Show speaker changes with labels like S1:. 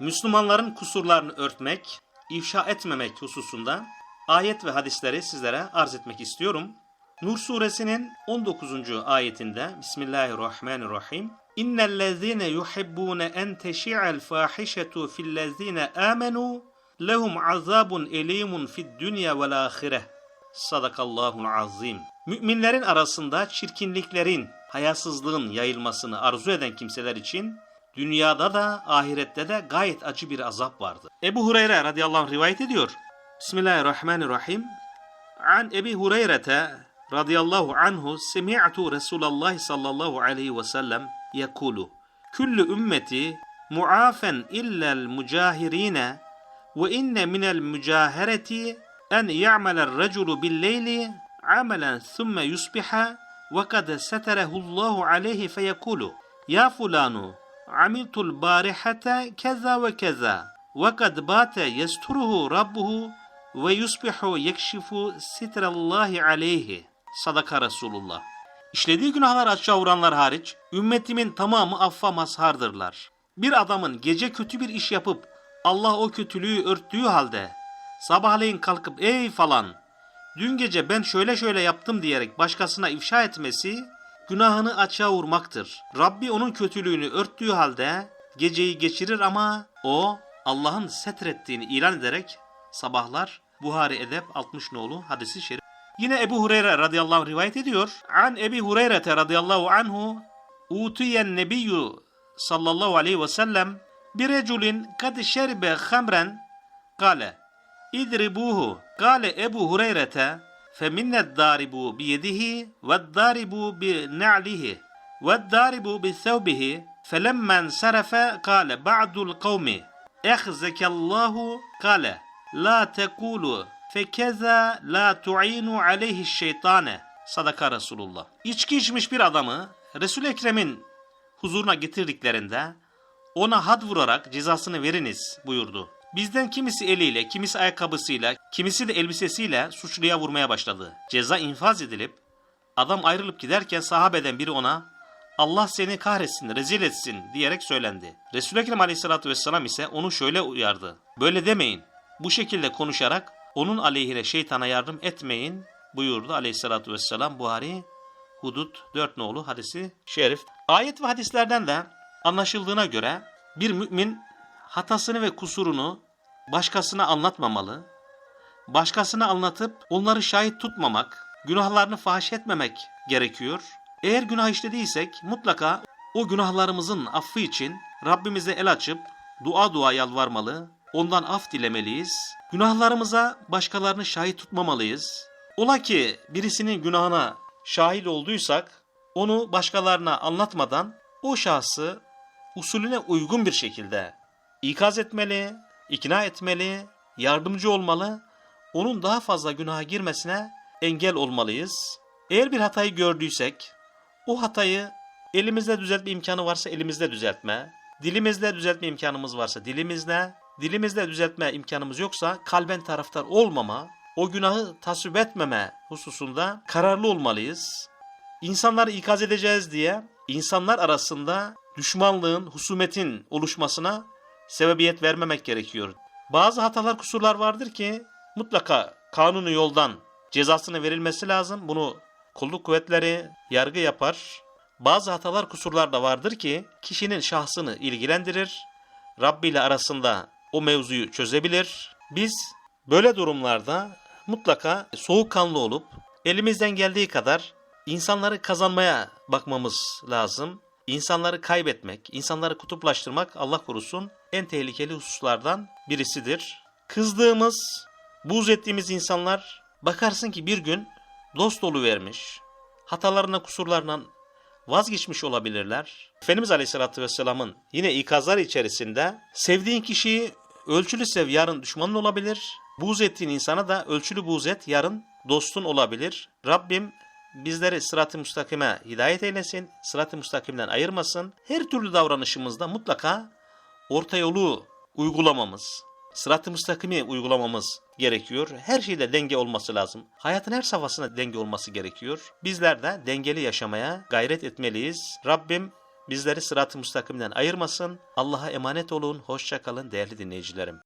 S1: Müslümanların kusurlarını örtmek, ifşa etmemek hususunda ayet ve hadisleri sizlere arz etmek istiyorum. Nur suresinin 19. ayetinde Bismillahirrahmanirrahim İnnellezîne yuhibbûne en teşi'el fâhişetu fillezîne âmenû lehum azabun elimun fid dünya vel ahireh. Sadakallahul azim. Müminlerin arasında çirkinliklerin, hayasızlığın yayılmasını arzu eden kimseler için dünyada da ahirette de gayet acı bir azap vardı. Ebu Hureyre radıyallahu anh rivayet ediyor. Bismillahirrahmanirrahim. An Ebi Hureyre'te radıyallahu anhu semi'tu Resulallah sallallahu aleyhi ve sellem yekulu. Küllü ümmeti muafen illel mücahirine ve inne minel mücahereti en ya'melel reculu billeyli amelen thumme yusbiha ve kad seterehullahu aleyhi feyekulu. Ya fulanu amiltul barihate keza ve keza ve kad bate yesturuhu rabbuhu ve yusbihu yekşifu sitrallahi aleyhi. Sadaka Resulullah. İşlediği günahlar açığa vuranlar hariç, ümmetimin tamamı affa mazhardırlar. Bir adamın gece kötü bir iş yapıp Allah o kötülüğü örttüğü halde sabahleyin kalkıp ey falan dün gece ben şöyle şöyle yaptım diyerek başkasına ifşa etmesi günahını açığa vurmaktır. Rabbi onun kötülüğünü örttüğü halde geceyi geçirir ama o Allah'ın setrettiğini ilan ederek sabahlar Buhari Edep 60 nolu hadisi şerif. Yine Ebu Hureyre radıyallahu anh rivayet ediyor. An Ebi Hureyre radıyallahu anhu utiyen nebiyyü sallallahu aleyhi ve sellem bir reculin kad şeribe hamren kale idribuhu kale Ebu Hureyre'te feminnet daribu biyedihi ve daribu bi na'lihi ve daribu bi thawbihi felemmen sarafe kale ba'dul kavmi ehzekallahu kale la tekulu fekeza la tu'inu aleyhi şeytane sadaka Resulullah. İçki içmiş bir adamı Resul Ekrem'in huzuruna getirdiklerinde ona had vurarak cezasını veriniz buyurdu. Bizden kimisi eliyle, kimisi ayakkabısıyla, kimisi de elbisesiyle suçluya vurmaya başladı. Ceza infaz edilip adam ayrılıp giderken sahabeden biri ona Allah seni kahretsin, rezil etsin diyerek söylendi. Resul-i Ekrem aleyhissalatü vesselam ise onu şöyle uyardı. Böyle demeyin. Bu şekilde konuşarak onun aleyhine şeytana yardım etmeyin buyurdu aleyhissalatü vesselam Buhari Hudud 4 nolu hadisi şerif. Ayet ve hadislerden de anlaşıldığına göre bir mümin hatasını ve kusurunu başkasına anlatmamalı, başkasına anlatıp onları şahit tutmamak, günahlarını fahiş etmemek gerekiyor. Eğer günah işlediysek mutlaka o günahlarımızın affı için Rabbimize el açıp dua dua yalvarmalı, ondan af dilemeliyiz. Günahlarımıza başkalarını şahit tutmamalıyız. Ola ki birisinin günahına şahit olduysak onu başkalarına anlatmadan o şahsı usulüne uygun bir şekilde ikaz etmeli, ikna etmeli, yardımcı olmalı, onun daha fazla günaha girmesine engel olmalıyız. Eğer bir hatayı gördüysek, o hatayı elimizde düzeltme imkanı varsa elimizde düzeltme, dilimizde düzeltme imkanımız varsa dilimizde, dilimizde düzeltme imkanımız yoksa kalben taraftar olmama, o günahı tasvip etmeme hususunda kararlı olmalıyız. İnsanları ikaz edeceğiz diye insanlar arasında düşmanlığın, husumetin oluşmasına sebebiyet vermemek gerekiyor. Bazı hatalar, kusurlar vardır ki mutlaka kanunu yoldan cezasını verilmesi lazım. Bunu kolluk kuvvetleri, yargı yapar. Bazı hatalar, kusurlar da vardır ki kişinin şahsını ilgilendirir. Rabbi ile arasında o mevzuyu çözebilir. Biz böyle durumlarda mutlaka soğukkanlı olup elimizden geldiği kadar insanları kazanmaya bakmamız lazım. İnsanları kaybetmek, insanları kutuplaştırmak Allah korusun en tehlikeli hususlardan birisidir. Kızdığımız, buz ettiğimiz insanlar bakarsın ki bir gün dost vermiş, hatalarına kusurlarından vazgeçmiş olabilirler. Efendimiz Aleyhisselatü Vesselam'ın yine ikazlar içerisinde sevdiğin kişiyi ölçülü sev yarın düşmanın olabilir. Buz ettiğin insana da ölçülü buz et yarın dostun olabilir. Rabbim bizleri sırat-ı müstakime hidayet eylesin, sırat-ı müstakimden ayırmasın. Her türlü davranışımızda mutlaka orta yolu uygulamamız, sırat-ı müstakimi uygulamamız gerekiyor. Her şeyde denge olması lazım. Hayatın her safhasında denge olması gerekiyor. Bizler de dengeli yaşamaya gayret etmeliyiz. Rabbim bizleri sırat-ı müstakimden ayırmasın. Allah'a emanet olun. Hoşça kalın değerli dinleyicilerim.